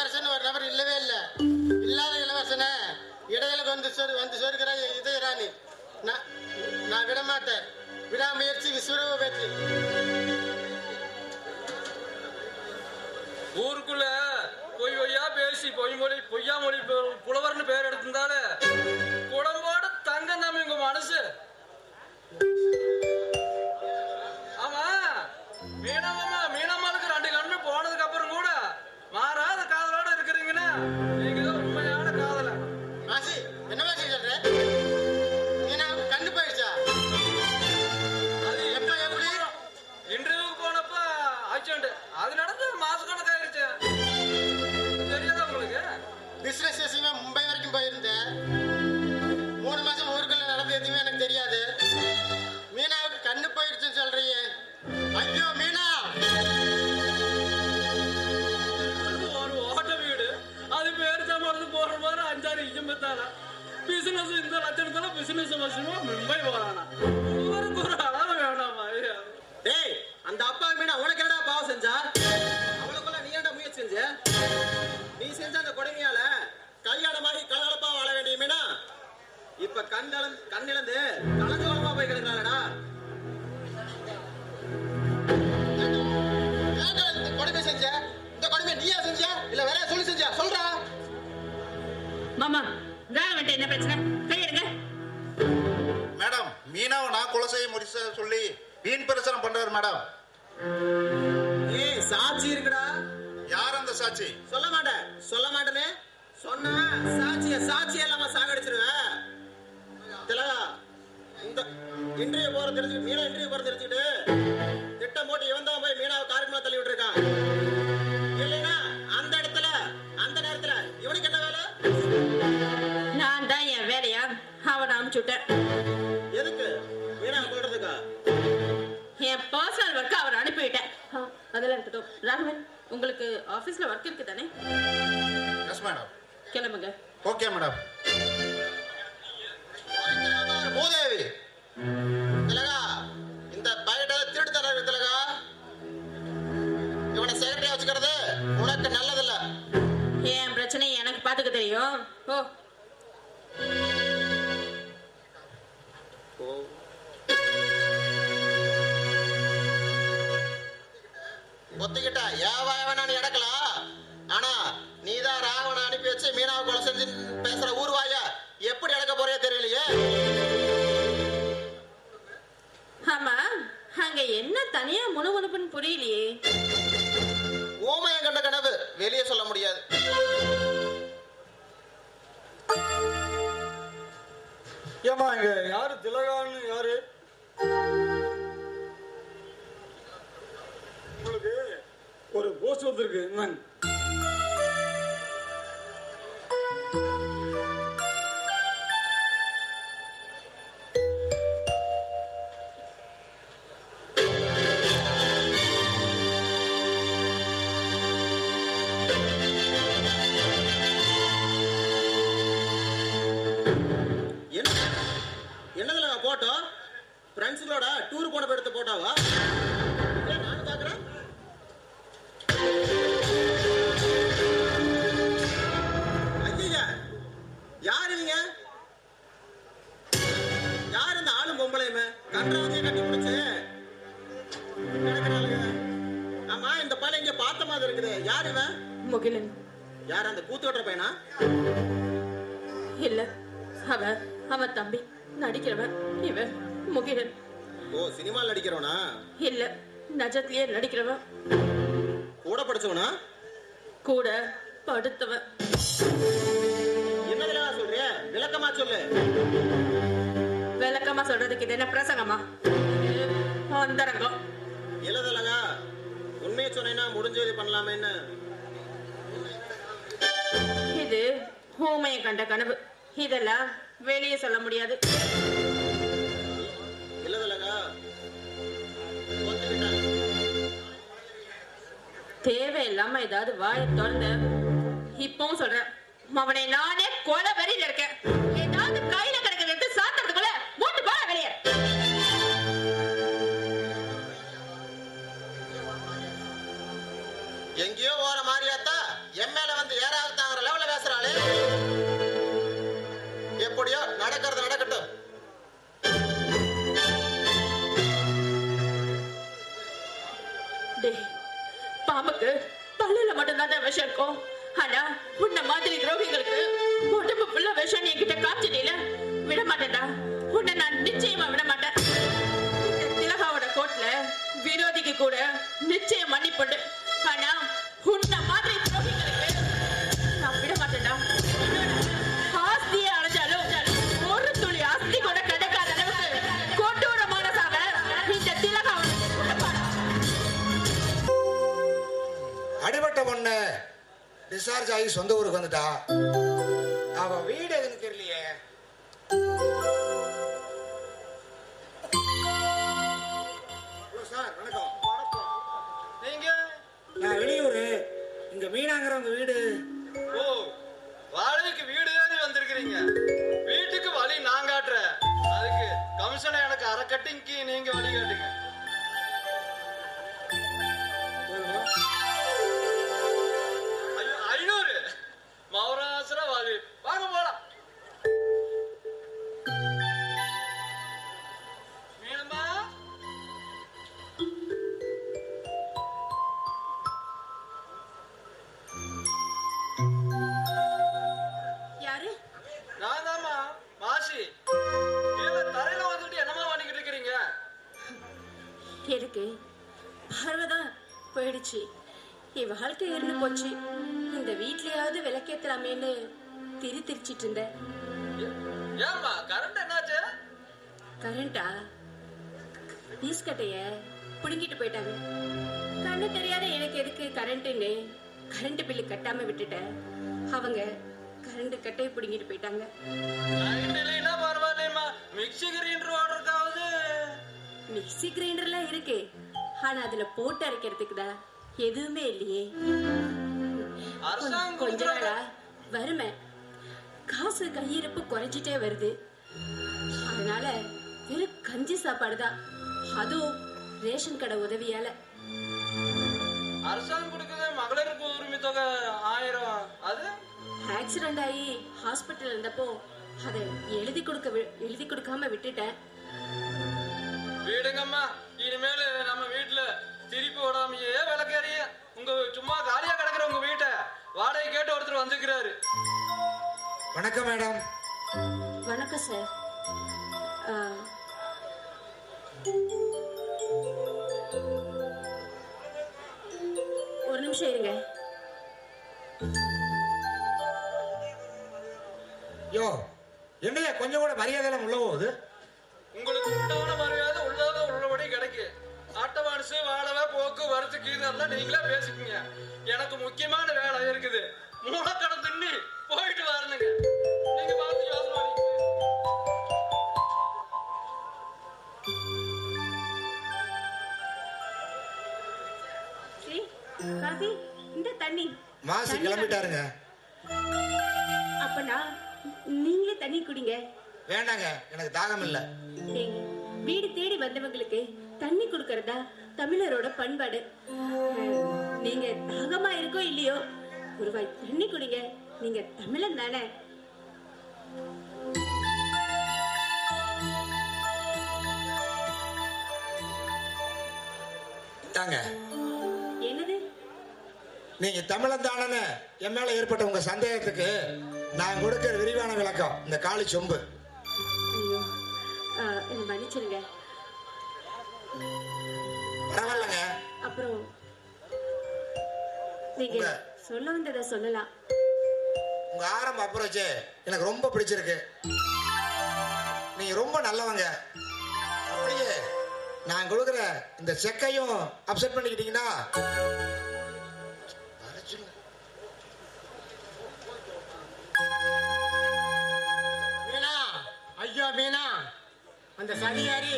இளவரசன் ஒரு நபர் இல்லவே இல்லை. இல்லாத இளவரசனை இடையில வந்து சொரு வந்து சொருக்கிற இதய ராணி. நான் நான் விட மாட்டேன் விடாமுயற்சி விஸ்வரூப பேச்சு. ஊருக்குள்ள பொய் பொய்யா பேசி பொய் மொழி பொய்யா மொழி புலவர்னு பேர் எடுத்திருந்தாலே குடம்போட தங்க நம்ம உங்க மனசு. இப்ப கண் கலந்து கண்ணிழந்து கலந்து குளமா போய் இந்த கொடுமை செஞ்ச? இந்த கொடுமை நீயா செஞ்ச? இல்ல வேற சொல்லி செஞ்ச? சொல்றா. மாமா வேலை வந்துட்டு என்ன பிரச்சனை? கையெடுங்க மேடம் மீனாவை நான் கொலை செய்ய முடிச்ச சொல்லி வீண் பிரச்சனை பண்றாரு மேடம். ஏய் சாட்சி இருக்குடா. யார் அந்த சாட்சி? சொல்ல மாட்டேன். சொல்ல மாட்டேனே. சொன்னா சாட்சிய சாட்சி இல்லாம சாகடிச்சிருவேன். திலகா இந்த இன்டர்வியூ போற தெரிஞ்சு மீனா இன்டர்வியூ போற தெரிஞ்சுக்கிட்டு திட்டம் போட்டு இவன் தான் போய் மீனாவை காருக்குள்ள தள்ளி விட்டுருக்கான். இல்லைன்னா அந்த இடத்துல அந்த நேரத்துல இவனுக்கு என்ன வேலை? நான் தான் என் வேலையா? அவனை அனுப்பிச்சுட்டேன் எதுக்கு? மீனா கொள்றதுக்கா என் பர்சனல் ஒர்க் அவரை அனுப்பிவிட்டேன். அதெல்லாம் இருக்கட்டும். ராகவன் உங்களுக்கு ஆபீஸ்ல ஒர்க் இருக்கு தானே எஸ் மேடம் கிளம்புங்க. ஓகே மேடம் மூதேவி. திலகா இந்த பையிட்ட திருட்டு தர திலகா. இவனை செக்ரட்டரியா வச்சுக்கிறது உனக்கு நல்லதில்ல. என் பிரச்சனை எனக்கு பாத்துக்க தெரியும்? ஓ ஒத்துக்கிட்ட ஏவா வேணா நீ இடக்கலாம் ஆனா நீதான் ராவண அனுப்பி வச்சு மீனாவை கொலை செஞ்சு பேசுற ஊர்வாய எப்படி அடக்க போறியோ தெரியலையே. தனியா முணுமுணுப்புன்னு புரியலையே. ஊமையம் கண்ட கனவு வெளியே சொல்ல முடியாது. ஏமா இங்க யாரு திலகான்னு யாரு? உங்களுக்கு ஒரு போஸ்ட் வந்திருக்கு என்னங்க போட்டோ ஃப்ரெண்ட்ஸுகளோட டூர் போன எடுத்த போட்டோவா நானும் பார்க்கறேன். ஐயா யார் இவங்க யார் இந்த ஆளும் பொம்பளையுமே? கன்றாவதியை கட்டி பிடிச்சு. ஆமா இந்த பையன் இங்க பார்த்த மாதிரி இருக்குது. யார் இவன்? முகிலன். யார் அந்த கூத்து கட்டுற பையனா? இல்ல அவ அவ தம்பி. நடிக்கிறவன் இவன் முகிலன். ஓ சினிமாவில் நடிக்கிறவனா? இல்ல நஜத்திலேயே நடிக்கிறவன். கூட படிச்சவனா? கூட படுத்தவன். என்னதுல சொல்றிய விளக்கமா சொல்லு. விளக்கமா சொல்றதுக்கு இது என்ன பிரசங்கமா? அந்தரங்கம். எழுதலங்க உண்மையை சொன்னேன்னா முடிஞ்சது பண்ணலாமேன்னு. இது ஊமையை கண்ட கனவு. இதெல்லாம் வெளியே சொல்ல முடியாது. தேவையில்லாம ஏதாவது வாயை திறந்த இப்பவும் சொல்றேன். அவனை நானே கொலை வெறியில இருக்கேன். ஏதாவது கையில பாம்புக்கு பல்லுல மட்டும்தான் தான் விஷம் இருக்கும். ஆனா உன்ன மாதிரி துரோகிகளுக்கு உடம்பு ஃபுல்லா விஷம் நீ என்கிட்ட காய்ச்சிட்டீல விட மாட்டேன்டா உன்னை நான் நிச்சயமா விட மாட்டேன் திலகாவோட கோட்ல விரோதிக்கு கூட நிச்சயம் மன்னிப்புண்டு டிஸ்சார்ஜ் ஆகி சொந்த ஊருக்கு வந்துட்டா? அவ வீடு எதுன்னு தெரியலையே. எனக்கு பார்வைதான் போயிடுச்சு. என் வாழ்க்கை இருந்து போச்சு. இந்த வீட்லயாவது விளக்கேத்தலாமேன்னு திரி திரிச்சிட்டு இருந்தேன். ஏம்மா கரண்ட் என்னாச்சு? கரண்டா பீஸ் கட்டைய புடுங்கிட்டு போயிட்டாங்க. கண்ணு தெரியாத எனக்கு எதுக்கு கரண்ட்டுன்னு கரண்ட் பில்லு கட்டாம விட்டுட்டேன். அவங்க கரண்ட் கட்டையை புடுங்கிட்டு போயிட்டாங்க. மிக்ஸி கிரைண்டர் ஓடுறதுக்காவது மிக்ஸி கிரைண்டர்லாம் இருக்கு. ஆனா அதுல போட்டு அரைக்கிறதுக்கு தான் எதுவுமே இல்லையே. கொஞ்ச. நாளா வறுமை. காசு கையிருப்பு குறைஞ்சிட்டே வருது. அதனால வெறும் கஞ்சி சாப்பாடு தான் அதுவும் ரேஷன் கடை உதவியால. அரசாங்கம் கொடுக்குது மகளிருக்கு உரிமை தொகை ஆயிரம். அது? ஆக்சிடென்ட் ஆகி ஹாஸ்பிட்டல் இருந்தப்போ அதை எழுதி கொடுக்க எழுதி கொடுக்காம விட்டுட்டேன். வீடுங்கம்மா. இனிமேல் நம்ம வீட்டுல திருப்பி விடாமையே விளக்கேறிய உங்க சும்மா காலியா கிடக்குற உங்க வீட்டை வாடகை கேட்டு ஒருத்தர் வந்துக்கிறாரு வணக்கம் மேடம். வணக்கம் சார். ஒரு நிமிஷம் இருங்க. யோ என்னையா கொஞ்சம் கூட மரியாதையெல்லாம் உள்ள போகுது? உங்களுக்கு உண்டான மரியாதை போக்கு வரத்துக்கு இதெல்லாம் நீங்களே பேசிக்கங்க. எனக்கு முக்கியமான வேலை இருக்குது. மூலக்கடை தின்னி போயிட்டு வரணுங்க. நீங்க பார்த்து யோசனை இந்த தண்ணி. மாசி கிளம்பிட்டாருங்க. அப்பனா நீங்களே தண்ணி குடிங்க. வேண்டாங்க எனக்கு தாகம் இல்லை வீடு தேடி வந்தவங்களுக்கு தண்ணி கொடுக்கறதா தமிழரோட பண்பாடு. நீங்க தாகமா இருக்கோ இல்லையோ ஒரு வாய் தண்ணி குடிங்க. நீங்க தமிழன் தானே. தாங்க என்னது? நீங்க தமிழன் தானே என் மேல ஏற்பட்ட உங்க சந்தேகத்துக்கு நான் கொடுக்கிற விரிவான விளக்கம். இந்த காளி சொம்பு. மன்னிச்சிருங்க பரவாயில்லைங்க. அப்புறம் நீங்க சொல்ல வந்ததை சொல்லலாம். உங்க ஆரம்ப அப்ரோச் எனக்கு ரொம்ப பிடிச்சிருக்கு. நீங்க ரொம்ப நல்லவங்க. அப்படியே நான் கொடுக்குற இந்த செக்கையும் அப்செட் பண்ணிக்கிட்டீங்கன்னா மீனா ஐயோ மீனா அந்த சதிகாரி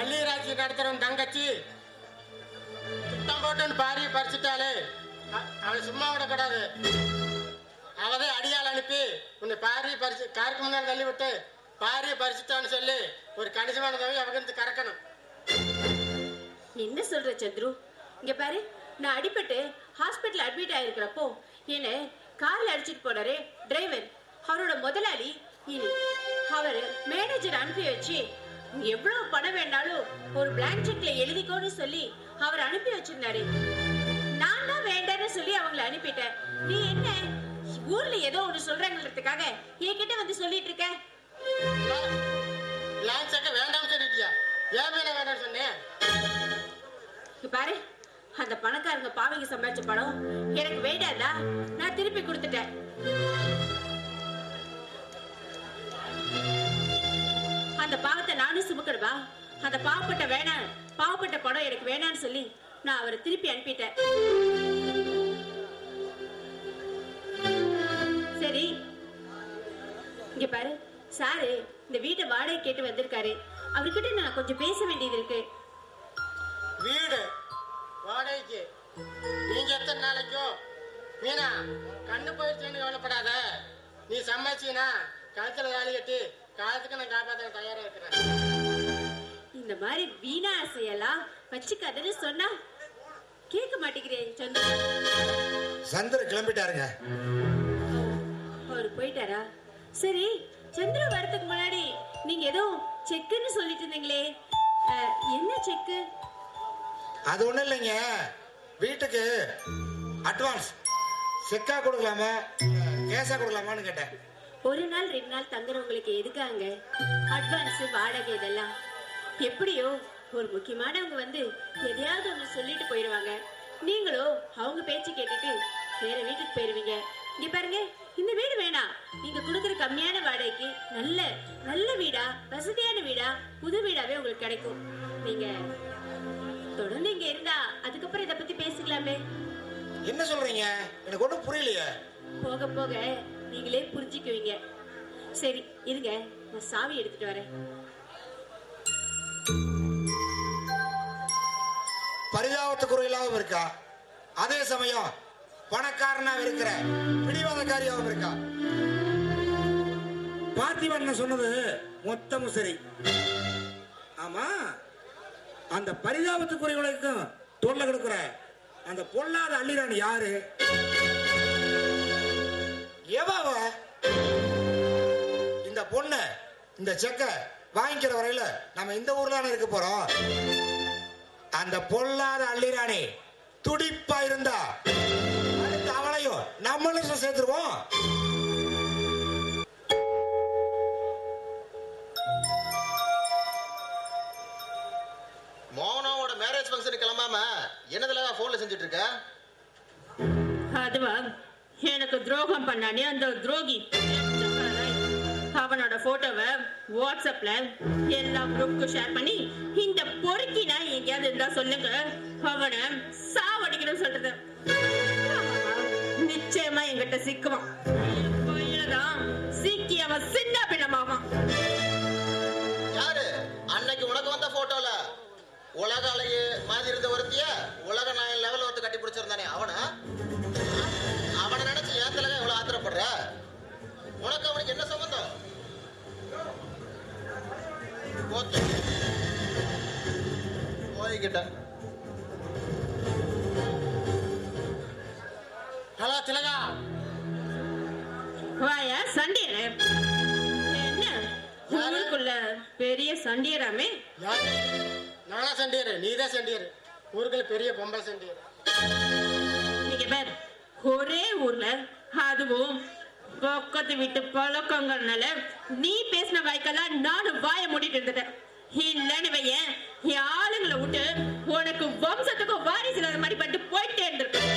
அள்ளிராட்சி நடத்துறவன் தங்கச்சி. போட்டுன்னு பாரிய பறிச்சுட்டாலே அவன் அவளை சும்மா விடக்கூடாது அவதே அடியால் அனுப்பி உன்னை பாரிய பறிச்சு காருக்கு முன்னாடி தள்ளி விட்டு பாரிய பறிச்சுட்டான்னு சொல்லி ஒரு கணிசமான தொகை அவங்க கறக்கணும். என்ன சொல்ற சந்துரு இங்க பாரு நான் அடிபட்டு ஹாஸ்பிட்டல் அட்மிட் ஆயிருக்கிறப்போ என்ன கார்ல அடிச்சிட்டு போனாரே டிரைவர் அவரோட முதலாளி இனி. அவர் மேனேஜர் அனுப்பி வச்சு எவ்வளவு பணம் வேண்டாலும் ஒரு பிளாங்க் செக்ல எழுதிக்கோன்னு சொல்லி அவர் அனுப்பி வச்சிருந்தாரு. நான் தான் வேண்டான்னு சொல்லி அவங்கள அனுப்பிட்டேன். நீ என்ன? ஊர்ல ஏதோ ஒண்ணு சொல்றாங்கிறதுக்காக என்கிட்ட வந்து சொல்லிட்டு இருக்க? சக்க சொல்லிட்டியா? ஏன் சொன்னேன் பாரு அந்த பணக்காரங்க பாவிங்க சம்பாதிச்ச பணம் எனக்கு வேண்டாதா நான் திருப்பி கொடுத்துட்டேன். அந்த பாவத்தை நானும் சுமக்கணுமா? அந்த பாவப்பட்ட வேணாம் பாவப்பட்ட படம் எனக்கு வேணாம்னு சொல்லி நான் அவரை திருப்பி அனுப்பிட்டேன். சரி. இங்க பாரு. சாரு இந்த வீட்டை வாடகை கேட்டு வந்திருக்காரு. அவர்கிட்ட நான் கொஞ்சம் பேச வேண்டியது இருக்கு. வீடு. வாடகைக்கு. நீங்க எத்தனை நாளைக்கோ? மீனா கண்ணு போயிடுச்சுன்னு கவலைப்படாத. நீ சம்பாதிச்சீனா கழுத்துல தாலி கட்டி காலத்துக்கு நான் காப்பாற்ற தயாரா இருக்கிறேன். இந்த மாதிரி வீணா ஆசையெல்லாம் வச்சுக்காதன்னு சொன்னா கேட்க மாட்டேங்கிறேன் சந்திர சந்திர கிளம்பிட்டாருங்க. அவர் போயிட்டாரா? சரி சந்திர வரதுக்கு முன்னாடி நீங்க ஏதோ செக்குன்னு சொல்லிட்டு இருந்தீங்களே. அஹ், என்ன செக்கு? அது ஒண்ணும் இல்லைங்க. வீட்டுக்கு அட்வான்ஸ் செக்கா கொடுக்கலாமா? கேஸா கொடுக்கலாமான்னு கேட்டேன். ஒரு நாள் ரெண்டு நாள் தங்குறவங்களுக்கு எதுக்காங்க? அட்வான்ஸ் வாடகை இதெல்லாம். எப்படியோ ஒரு முக்கியமானவங்க வந்து எதையாவது ஒன்று சொல்லிட்டு போயிடுவாங்க. நீங்களும் அவங்க பேச்சு கேட்டுட்டு வேற வீட்டுக்கு போயிருவீங்க. இங்க பாருங்க இந்த வீடு வேணாம். நீங்க கொடுக்குற கம்மியான வாடகைக்கு நல்ல நல்ல வீடா வசதியான வீடா புது வீடாவே உங்களுக்கு கிடைக்கும். நீங்க தொடர்ந்து இங்க இருந்தா அதுக்கப்புறம் இதை பத்தி பேசிக்கலாமே. என்ன சொல்றீங்க? எனக்கு ஒன்றும் புரியலையே. போக போக நீங்களே புரிஞ்சுக்குவீங்க. சரி இருங்க. நான் சாவி எடுத்துட்டு வரேன். பரிதாபத்துக்குறையிலாவும் இருக்கா? அதே சமயம் பணக்காரனாக இருக்கிற பிடிவாதக்காரியாகவும் இருக்கா? பார்த்திபன் சொன்னது மொத்தமும் சரி. ஆமா அந்த பரிதாபத்துக்குரியவர்களுக்கும் தொல்லை கொடுக்குற அந்த பொல்லாத அள்ளிராணி யாரு? எவாவ இந்த பொண்ணு இந்த செக்க வாங்கிக்கிற வரையில நம்ம இந்த ஊர்ல தானே இருக்க போறோம்? அந்த பொல்லாத அள்ளிராணி துடிப்பா இருந்தா அடுத்து அவளையும் நம்மளும் சேர்த்துருவோம். மோகனாவோட மேரேஜ் ஃபங்க்ஷனுக்கு கிளம்பாம என்னதுல ஃபோன்ல செஞ்சுட்டு இருக்க? அதுவா? எனக்கு துரோகம் பண்ணானே அந்த துரோகி. அவனோட போட்டோவை வாட்ஸ்அப்ல எல்லா குரூப்க்கு ஷேர் பண்ணி இந்த பொறுக்கி நான் எங்கேயாவது இருந்தா சொல்லுங்க. அவனை சாவடிக்கணும்னு சொல்றது. நிச்சயமா என்கிட்ட சிக்குவான். என் சிக்கி அவன் சின்ன பின்னமாவான் யாரு? அன்னைக்கு உனக்கு வந்த போட்டோல உலக அழகு மாதிரி இருந்த ஒருத்திய உலக நாயன் லெவல் ஒருத்த கட்டி பிடிச்சிருந்தானே அவனை? சண்டியராமே? யாரு? நானா சண்டியர் நீ தான் சண்டியர். ஊருக்குள்ள பெரிய பொம்பளை சண்டியர். நீங்க பேர் ஒரே ஊர்ல அதுவும் பக்கத்து வீட்டு பழக்கங்கள்னால நீ பேசின வாய்க்கெல்லாம் நானும் வாய மூடிட்டு இருந்துட்டேன். இல்லன்னு வையேன் என் ஆளுங்களை விட்டு உனக்கு வம்சத்துக்கும் வாரிசு இல்லாத மாதிரி பண்ணிட்டு போயிட்டே இருந்திருப்பேன்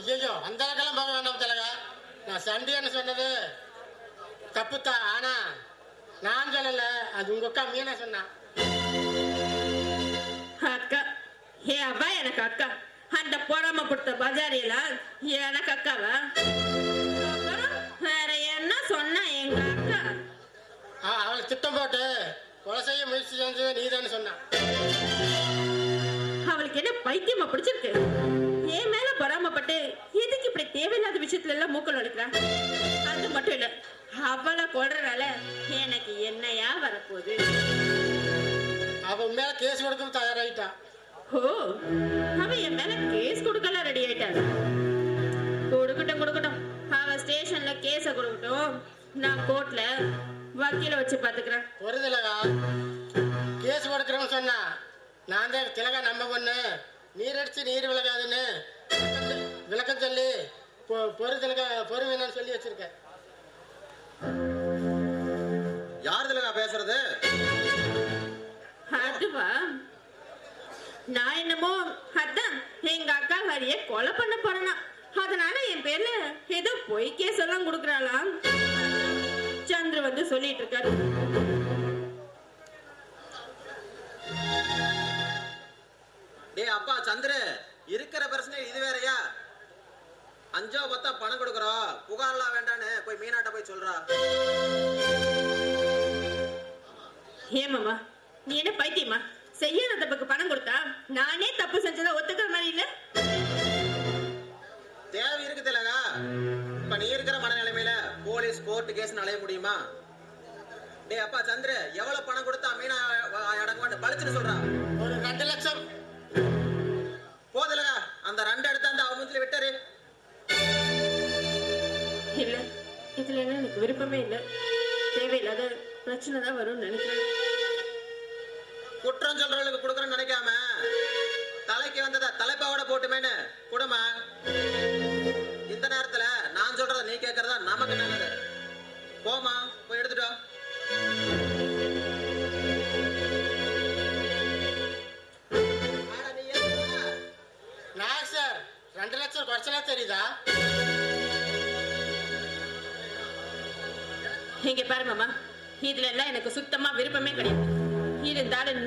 ஐயோ அந்த அளவுக்கெல்லாம் போக வேண்டாம் திலகா நான் சண்டியர்னு சொன்னது தப்புத்தான் ஆனா நான் சொல்லல அது உங்க அக்கா மீனா சொன்னா. ஏ அவ எனக்கு அக்கா? அந்த பொறாம கொடுத்த பஜாரியெல்லாம் எனக்கு அக்காவா? வேற என்ன சொன்னா எங்க அக்கா? அவளை திட்டம் போட்டு கொலை செய்ய முயற்சி செஞ்சது நீதான்னு சொன்னான் அவளுக்கு என்ன பைத்தியமா பிடிச்சிருக்கு? என் மேல பொறாமப்பட்டு எதுக்கு இப்படி தேவையில்லாத விஷயத்துல எல்லாம் மூக்கல் எடுக்கிறா அது மட்டும் இல்ல அவளை கொள்றதால எனக்கு என்னையா வரப்போகுது? அவ மேல கேஸ் கொடுக்க தயாராயிட்டான் ஓ அவ என் மேல கேஸ் கொடுக்கலாம் ரெடி ஆயிட்டாள்? கொடுக்கட்டும் கொடுக்கட்டும். அவ ஸ்டேஷன்ல கேஸ கொடுக்கட்டும். நான் கோர்ட்ல வக்கீல வச்சு பாத்துக்கிறேன் ஒரு திலகா கேஸ் கொடுக்குறேன்னு சொன்னா நான் தான் திலகா நம்ம பொண்ணு. நீர் அடிச்சு நீர் விலகாதுன்னு விளக்கம் சொல்லி. பொறு திலகா பொறு வேணும்னு சொல்லி வச்சிருக்கேன். யார் திலகா பேசுறது? அதுவா? நான் என்னமோ அதான் எங்க அக்கா ஹரிய கொலை பண்ண போறேனா. அதனால என் பேர்ல ஏதோ பொய் கேஸ் எல்லாம் கொடுக்கறாளாம் சந்திர வந்து சொல்லிட்டு இருக்காரு டேய் அப்பா சந்திர இருக்கிற பிரச்சனை இது வேறயா? அஞ்சோ பத்தா பணம் கொடுக்குறோம் புகார்லாம் வேண்டான்னு போய் மீனாட்ட போய் சொல்றா. ஏமாமா நீ என்ன பைத்தியமா? செய்யாத தப்புக்கு பணம் கொடுத்தா நானே தப்பு செஞ்சதை ஒத்துக்கிற மாதிரி இல்ல? தேவை இருக்கு திலகா இப்ப நீ இருக்கிற மனநிலைமையில போலீஸ் கோர்ட் கேஸ் அலைய முடியுமா? டேய் அப்பா சந்திர எவ்வளவு பணம் கொடுத்தா மீனா அடங்குவான்னு பளிச்சுன்னு சொல்றா. ஒரு ரெண்டு லட்சம். போதிலகா அந்த ரெண்டு எடுத்து அந்த அவங்க விட்டாரு. இதுல எல்லாம் எனக்கு விருப்பமே இல்லை. தேவையில்லாத பிரச்சனை தான் வரும்னு நினைக்கிறேன். குற்றம் சொல்றவங்களுக்கு கொடுக்கறேன்னு நினைக்காம தலைக்கு வந்ததை தலைப்பாவோட போட்டுமேன்னு குடுமா. இந்த நேரத்துல நான் சொல்றத நீ கேக்குறதா நமக்கு நல்லது. போமா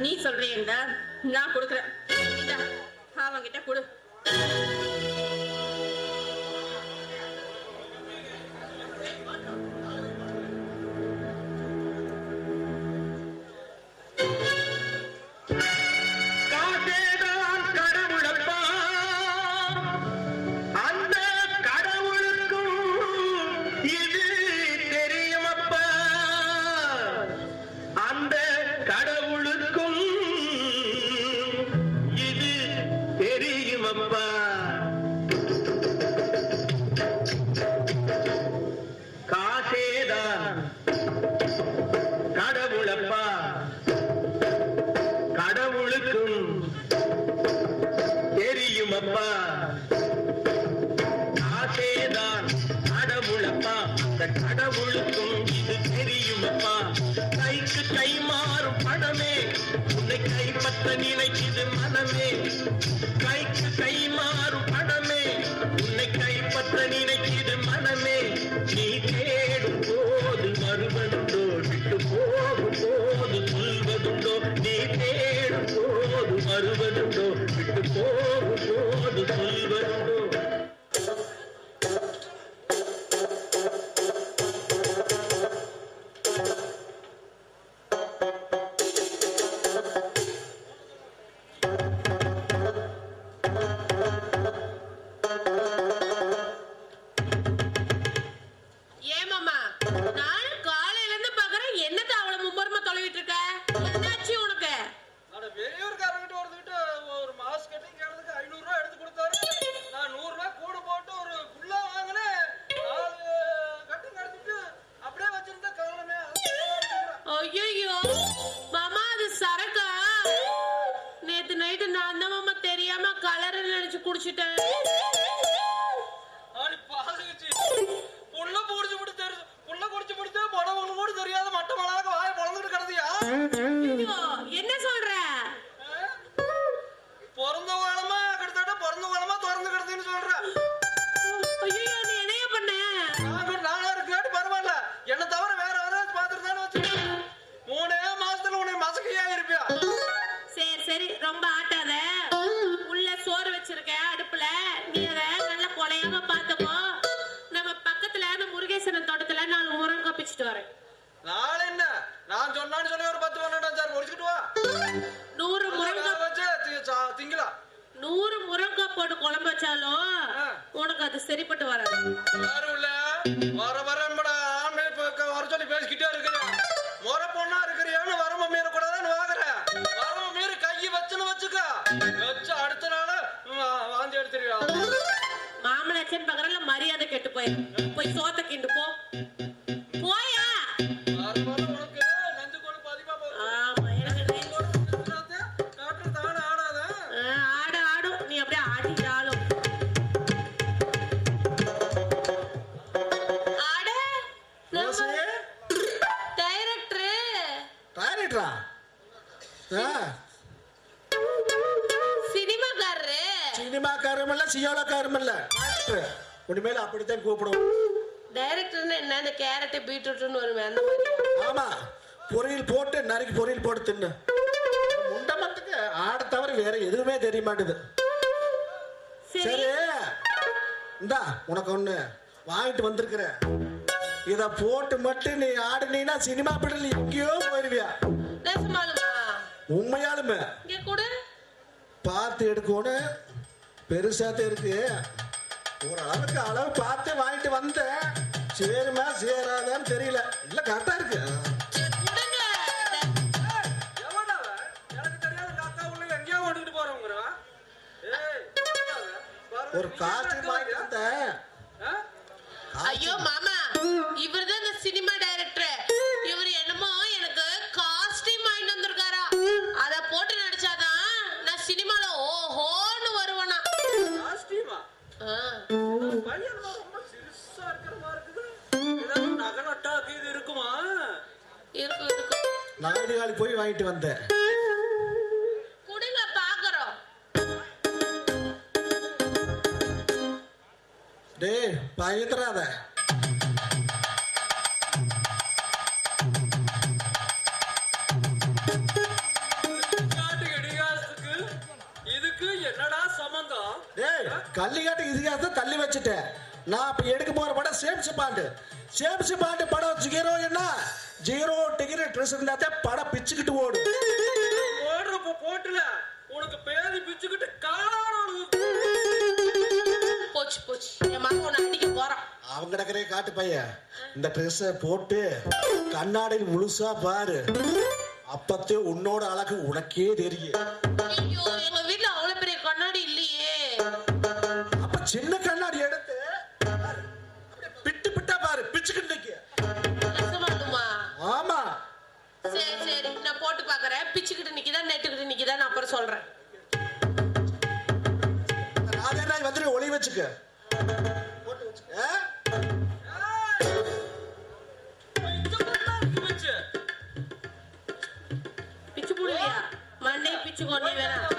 நீ சொல்றேன்டா நான் கொடுக்குறேன். நினைக்குது மனமே நீ முடிச்சிட்டு வரேன். நாளை என்ன? நான் சொன்னான்னு சொல்லி ஒரு பத்து பன்னெண்டாம் சார். முடிச்சுட்டு வா. நூறு முருங்கை அதை வச்சு தி- சா- திங்கலாம் நூறு முருங்கைக்காய் போட்டு குழம்பு வச்சாலும். உனக்கு அது சரிப்பட்டு வராது. யாரும் இல்ல. வர வர ஆண்மை வர சொல்லி பேசிக்கிட்டே இருக்கிற முறை பொண்ணா இருக்கிறியான்னு வரம மீறக்கூடாதுன்னு வாங்குறேன் வரம மீறி கையை வச்சுன்னு வச்சுக்க. வச்சு அடுத்த நாள் வாந்தி எடுத்துருவியா மாமனாச்சன் பக்கத்துல மரியாதை கெட்டு போயிடும் போய் சோத்த கிண்டு. சினிமாக்காரரு. சினிமாக்காரும் இல்ல சியோலக்காரும் இல்ல உனிமேல அப்படித்தான் கூப்பிடுவோம் டைரக்டர்னு என்ன? இந்த கேரட் பீட்ரூட்னு வருமே அந்த மாதிரி. ஆமா. பொரியல் போட்டு நறுக்கி பொரியல் போட்டு தின்னு. முண்டமத்துக்கு ஆட தவிர வேற எதுவுமே தெரிய மாட்டுது. சரி. இந்தா உனக்கு ஒண்ணு வாங்கிட்டு வந்திருக்கிற இத போட்டு மட்டும் நீ ஆடுனீன்னா சினிமா படல எங்கேயோ போயிருவியா? உண்மையாலுமே. இங்க கொடு. பார்த்து எடுக்கணும் பெருசாத்தான் இருக்கு ஓரளவுக்கு அளவு பார்த்து வாங்கிட்டு வந்தேன். சேருமா சேராதான்னு தெரியல. இல்ல கரெக்டா இருக்கு. ஒரு எங்க வாங்கிட்டு? வந்தேன்? ஐயோ மாமா. இவர்தான் இந்த சினிமா டைரக்டர். நாயுடுகாலி போய் வாங்கிட்டு வந்தேன். டேய் பயந்துடாத கள்ளிக்காட்டு இதிகாசத்தை தள்ளி வச்சுட்டேன். நான் இப்ப எடுக்க போற படம் சேம்ஸ் பாண்டு. சேம்ஸ் பாண்டு படம் ஜீரோ என்ன? ஜீரோ டிகிரி ட்ரெஸ் இருந்தாத்தே படம் பிச்சுக்கிட்டு ஓடும் போடுறப்ப போட்டுல உனக்கு பேதி பிச்சுக்கிட்டு காணாடும் போச்சு போச்சு. என் மகன் உன்னை அடிக்க போறான். அவன் கிடக்குறே காட்டு பையன். இந்த ட்ரெஸ்ஸை போட்டு கண்ணாடியில் முழுசா பாரு. அப்பத்தே உன்னோட அழகு உனக்கே தெரியும். ஐயோ எங்க வீட்ல பாக்குற பிச்சுக்கிட்டு நிக்கிதா நெட்டுக்கிட்டு நிக்கிதா நான் அப்புறம் சொல்றேன். ராஜராஜ் வந்து ஒளி வச்சுக்க. பிச்சு போடுவியா? மண்டை பிச்சு கொண்டு வேணாம்.